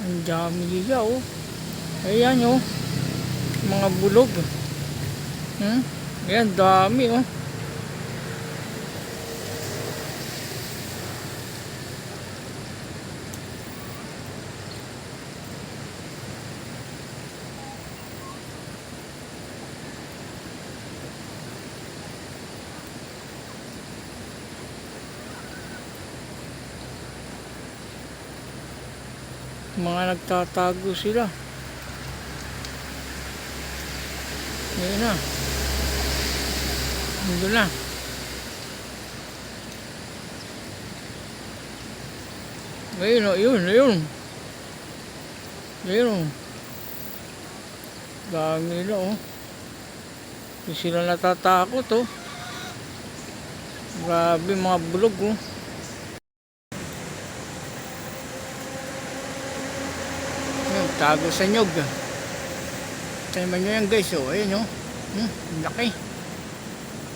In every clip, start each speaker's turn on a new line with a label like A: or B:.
A: Ang dami nila oh. Ayan oh. Mga bulog. Hmm? Ayan, dami oh. Mga nagtatago sila. Ayan na. Ando na. Ayun o, yun, yun. Ayun o. Dami nila o. Hindi sila natatakot o. Grabe mga bulog o. Ayun, tago sa nyog. Tingnan nyo yan guys o. Ayun o. Hmm, laki.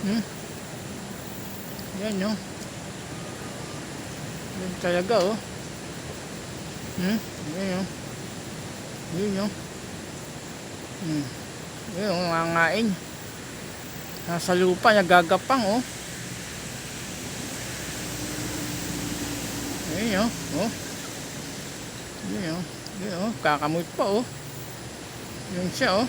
A: Hmm. Yan o. Yan talaga o. Hmm, yan o. Yun o. Hmm. Yun o, nangangain. Nasa lupa, nagagapang o. Ayun o. Oh. Yun o. Yun o. Kakamot pa o. Yun siya o.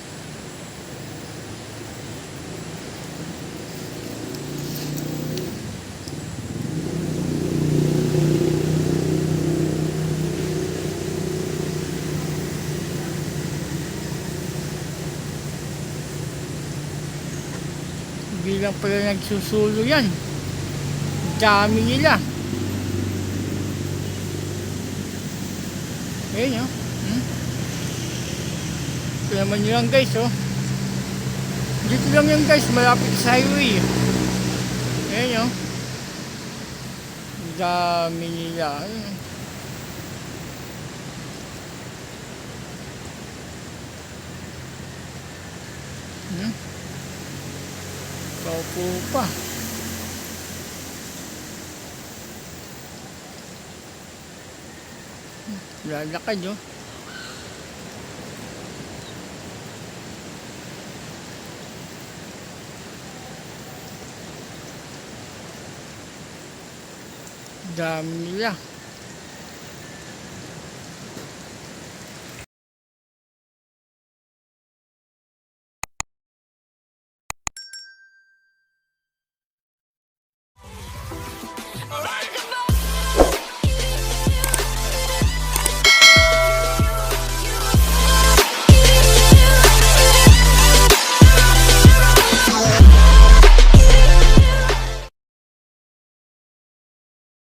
A: Bilang pala nagsusulo yan. Dami nila. Ayun o. Hmm? Ito naman nyo lang guys oh. Dito lang yan guys, malapit sa highway. Ayun o. Dami nila. Ayun. Hmm? Kaupo pa. Lalakad oh. Dami nila.